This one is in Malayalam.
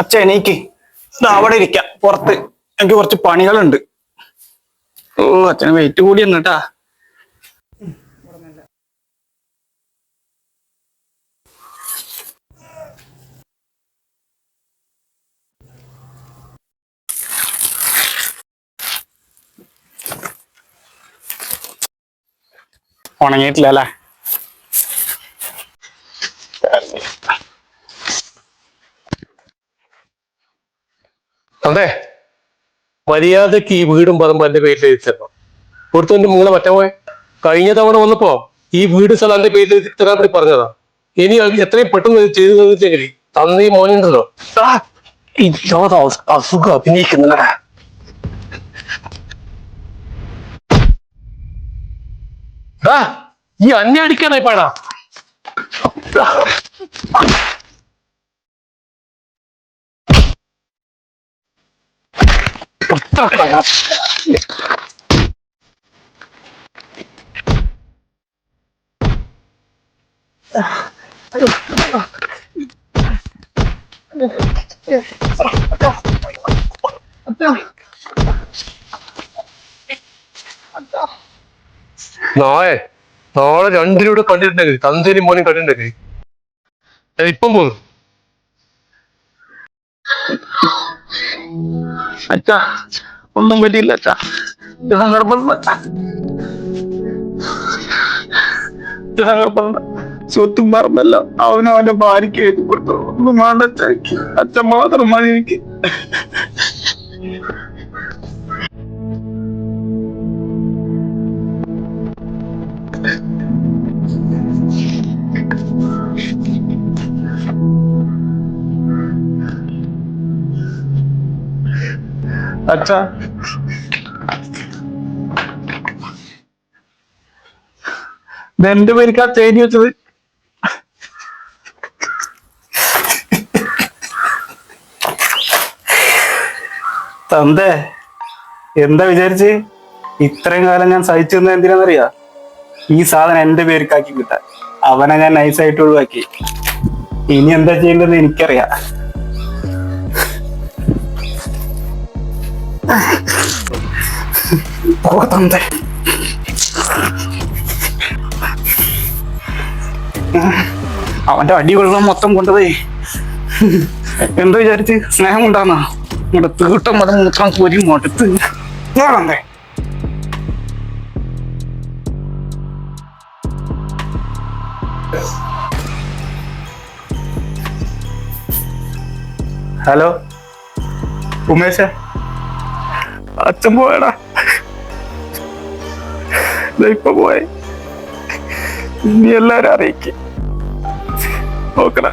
അച്ഛ എനിക്ക് അവിടെ ഇരിക്കാം. പുറത്ത്. എനിക്ക് കുറച്ച് പണികളുണ്ട്. ഓ അച്ഛന് വെയിറ്റ് കൂടി എന്നിട്ടാ ഉണങ്ങിയിട്ടില്ല അല്ലേ? അതെ. മര്യാദയ്ക്ക് ഈ വീടും പദം എന്റെ പേരിൽ എഴുതിത്തരണം. ഒരുത്തന്റെ മൂളെ മറ്റേ പോയെ കഴിഞ്ഞ തവണ വന്നപ്പോ ഈ വീട് സ്ഥലം എന്റെ പേരിൽ എഴുതി തരാൻ വേണ്ടി പറഞ്ഞതാ. ഇനി എത്രയും പെട്ടെന്ന് ചെയ്തു തന്നിട്ടെങ്കിൽ തന്നീ മോനുണ്ടല്ലോ അസുഖം അഭിനയിക്കുന്നില്ല. ഈ അന്നെ അടിക്കാനായി പാടാ. നാളെ നാളെ രണ്ടിനൂടെ കണ്ടിട്ടുണ്ടെങ്കിൽ തന്തേനും മോനും കണ്ടിട്ടുണ്ടെങ്കിൽ. ഇപ്പം പോകുന്നു അച്ഛ ഒന്നും പറ്റിയില്ല അച്ഛ. സങ്കടപ്പെടുന്ന സങ്കടപ്പെടുന്ന സ്വത്തും മറന്നല്ലോ. അവനും അവന്റെ ഭാര്യയ്ക്ക് എഴുതി കൊടുത്തു ഒന്നും വേണ്ട അച്ഛ അച്ഛൻ മാത്രം മതി എനിക്ക്. അച്ഛ. ഇതെന്റെ പേരിക്കാ തേടി വെച്ചത്. തന്തേ എന്താ വിചാരിച്ച്? ഇത്രയും കാലം ഞാൻ സഹിച്ചു നിന്ന് ഈ സാധനം എന്റെ പേരിക്കാക്കി കിട്ടാൻ. അവനെ ഞാൻ നൈസായിട്ട് ഒഴിവാക്കി. ഇനി എന്താ ചെയ്യേണ്ടതെന്ന് എനിക്കറിയാം. തന്തേ അവന്റെ അടി വെള്ളം മൊത്തം കൊണ്ടുപോയി എന്താ വിചാരിച്ച്? സ്നേഹം കൊണ്ടാന്നാ ഇവിടെ തീട്ടം മതം മൂത്രം കോരി മടുത്ത്. ഞാനേ ഹലോ? ഉമേശ അച്ഛൻ പോയടാ. ഇപ്പൊ പോയെ. നീ എല്ലാരും അറിയിക്കും. നോക്കണ